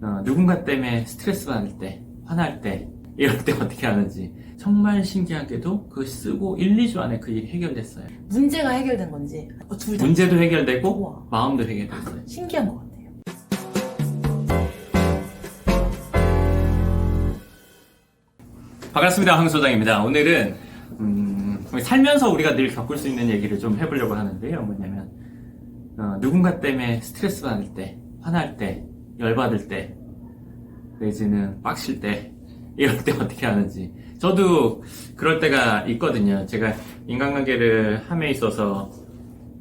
어, 누군가 때문에 스트레스 받을 때, 화날 때, 이럴 때 어떻게 하는지 정말 신기하게도 그 쓰고 1, 2주 안에 그 일이 해결됐어요. 문제가 해결된 건지 어, 둘 다. 문제도 해결되고 우와. 마음도 해결됐어요. 신기한 것 같아요. 반갑습니다. 황 소장입니다. 오늘은 음, 살면서 우리가 늘 겪을 수 있는 얘기를 좀 해보려고 하는데요. 뭐냐면 어, 누군가 때문에 스트레스 받을 때, 화날 때, 열받을 때, 내지는 빡칠 때 이럴 때 어떻게 하는지 저도 그럴 때가 있거든요. 제가 인간관계를 함에 있어서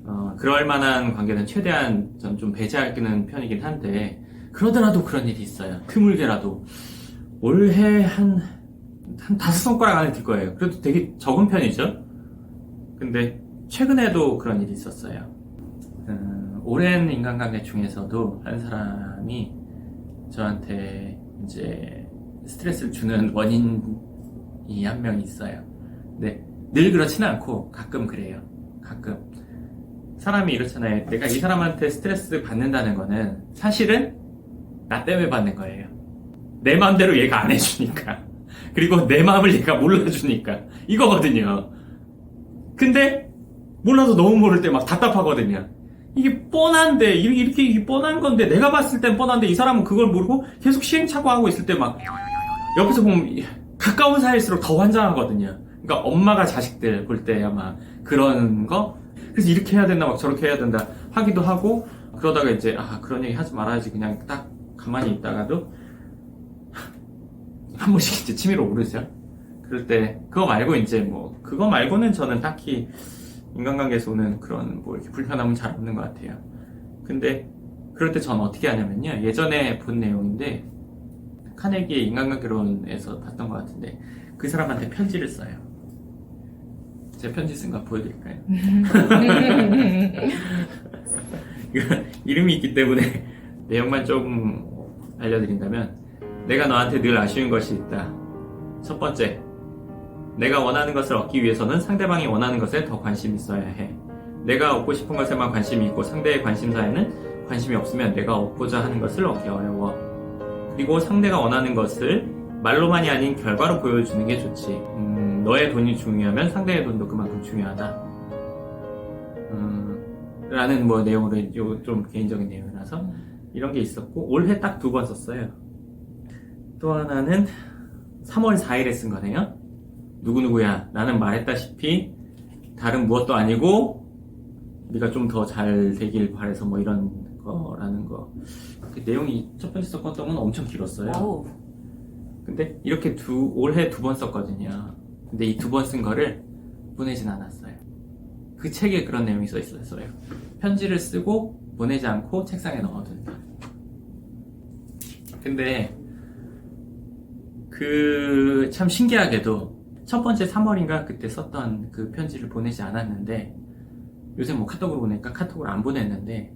어, 그럴 만한 관계는 최대한 전 좀 배제하는 편이긴 한데 그러더라도 그런 일이 있어요. 드물게라도 올해 한, 한 다섯 손가락 안에 들 거예요. 그래도 되게 적은 편이죠. 근데 최근에도 그런 일이 있었어요. 음, 오랜 인간관계 중에서도 한 사람이 저한테 이제 스트레스를 주는 원인이 한 명 있어요. 근데 늘 그렇지는 않고 가끔 그래요. 가끔. 사람이 이렇잖아요. 내가 이 사람한테 스트레스 받는다는 거는 사실은 나 때문에 받는 거예요. 내 마음대로 얘가 안 해주니까. 그리고 내 마음을 얘가 몰라주니까. 이거거든요. 근데 몰라도 너무 모를 때 막 답답하거든요. 이게 뻔한데, 이렇게, 이게 뻔한 건데, 내가 봤을 땐 뻔한데, 이 사람은 그걸 모르고 계속 시행착오하고 있을 때 막, 옆에서 보면 가까운 사이일수록 더 환장하거든요. 그러니까 엄마가 자식들 볼 때 아마 그런 거? 그래서 이렇게 해야 된다, 막 저렇게 해야 된다 하기도 하고, 그러다가 이제, 아, 그런 얘기 하지 말아야지. 그냥 딱 가만히 있다가도, 한 번씩 이제 치밀어 오르죠. 그럴 때, 그거 말고 이제 뭐, 그거 말고는 저는 딱히 인간관계에서 오는 그런 뭐 이렇게 불편함은 잘 없는 것 같아요. 근데, 그럴 때 저는 어떻게 하냐면요. 예전에 본 내용인데, 카네기의 인간관계론에서 봤던 것 같은데, 그 사람한테 편지를 써요. 제 편지 쓴 거 보여드릴까요? 이름이 있기 때문에 내용만 조금 알려드린다면 내가 너한테 늘 아쉬운 것이 있다. 첫 번째, 내가 원하는 것을 얻기 위해서는 상대방이 원하는 것에 더 관심이 있어야 해. 내가 얻고 싶은 것에만 관심이 있고 상대의 관심사에는 관심이 없으면 내가 얻고자 하는 것을 얻기 어려워. 그리고 상대가 원하는 것을 말로만이 아닌 결과로 보여주는 게 좋지. 음, 너의 돈이 중요하면 상대의 돈도 그만큼 중요하다. 음, 라는 뭐 내용으로 요- 좀 개인적인 내용이라서 이런 게 있었고 올해 딱 두 번 썼어요. 또 하나는 3월 4일에 쓴 거네요. 누구누구야 나는 말했다시피 다른 무엇도 아니고 네가 좀 더 잘 되길 바래서 뭐 이런 거라는 거. 그 내용이 첫 번째 썼던 건 엄청 길었어요. 근데 이렇게 두 올해 두 번 썼거든요. 근데 이 두 번 쓴 거를 보내진 않았어요. 그 책에 그런 내용이 써 있었어요. 편지를 쓰고 보내지 않고 책상에 넣어둔다. 근데 그 참 신기하게도 첫 번째 3월인가 그때 썼던 그 편지를 보내지 않았는데 요새 뭐 카톡으로 보내니까 카톡으로 안 보냈는데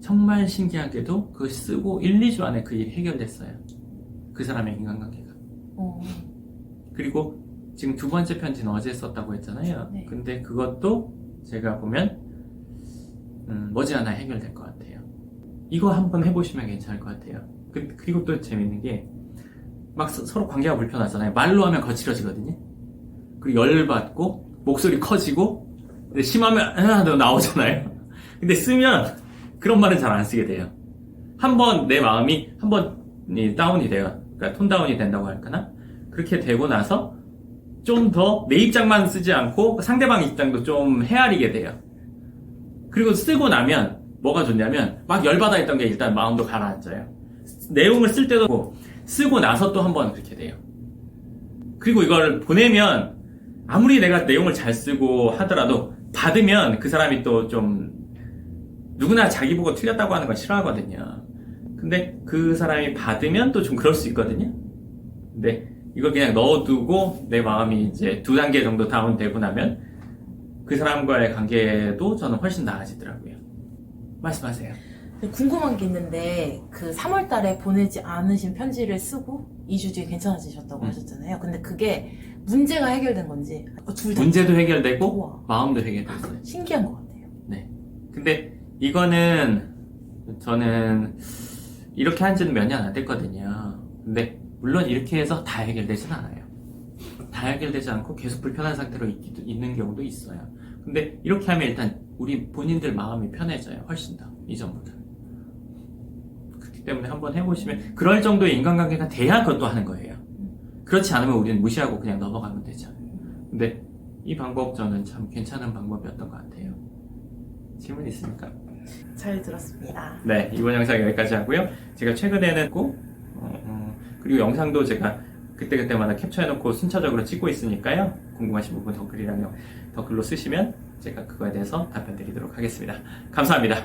정말 신기하게도 그 쓰고 1, 2주 안에 그 일이 해결됐어요. 그 사람의 인간관계가. 어, 그리고 지금 두 번째 편지는 어제 썼다고 했잖아요. 네. 근데 그것도 제가 보면 음, 머지않아 해결될 것 같아요. 이거 한번 해보시면 괜찮을 것 같아요. 그, 리고 또 재밌는 게 막 서로 관계가 불편하잖아요. 말로 하면 거칠어지거든요. 그리고 열받고 목소리 커지고 근데 심하면 하도 나오잖아요. 근데 쓰면 그런 말은 잘 안 쓰게 돼요. 한번 내 마음이 한번 다운이 돼요. 그러니까 톤 다운이 된다고 할까나? 그렇게 되고 나서 좀 더 내 입장만 쓰지 않고 상대방 입장도 좀 헤아리게 돼요. 그리고 쓰고 나면 뭐가 좋냐면 막 열받아 있던 게 일단 마음도 가라앉아요. 내용을 쓸 때도 쓰고 나서 또 한 번 그렇게 돼요. 그리고 이걸 보내면 아무리 내가 내용을 잘 쓰고 하더라도 받으면 그 사람이 또 좀 누구나 자기 보고 틀렸다고 하는 건 싫어하거든요. 근데 그 사람이 받으면 또 좀 그럴 수 있거든요. 근데 이걸 그냥 넣어두고 내 마음이 이제 두 단계 정도 다운되고 나면 그 사람과의 관계도 저는 훨씬 나아지더라고요. 말씀하세요. 궁금한 게 있는데 그 3월 달에 보내지 않으신 편지를 쓰고 2주 뒤에 괜찮아지셨다고 음. 하셨잖아요. 근데 그게 문제가 해결된 건지 어, 둘다 문제도 해결되고 우와. 마음도 해결됐어요. 신기한 것 같아요. 네. 근데 이거는 저는 이렇게 한 지는 몇 년 안 됐거든요. 근데 물론 이렇게 해서 다 해결되진 않아요. 다 해결되지 않고 계속 불편한 상태로 있기도, 있는 경우도 있어요. 근데 이렇게 하면 일단 우리 본인들 마음이 편해져요. 훨씬 더 이전보다. 때문에 한번 해보시면 그럴 정도의 인간관계가 돼야 그것도 하는 거예요. 그렇지 않으면 우리는 무시하고 그냥 넘어가면 되죠. 근데 이 방법 저는 참 괜찮은 방법이었던 것 같아요. 질문 있습니까? 잘 들었습니다. 네, 이번 영상 여기까지 하고요. 제가 최근에는 꼭, 어, 어, 그리고 영상도 제가 그때그때마다 캡처해놓고 순차적으로 찍고 있으니까요. 궁금하신 부분 댓글이랑 댓글로 쓰시면 제가 그거에 대해서 답변 드리도록 하겠습니다. 감사합니다.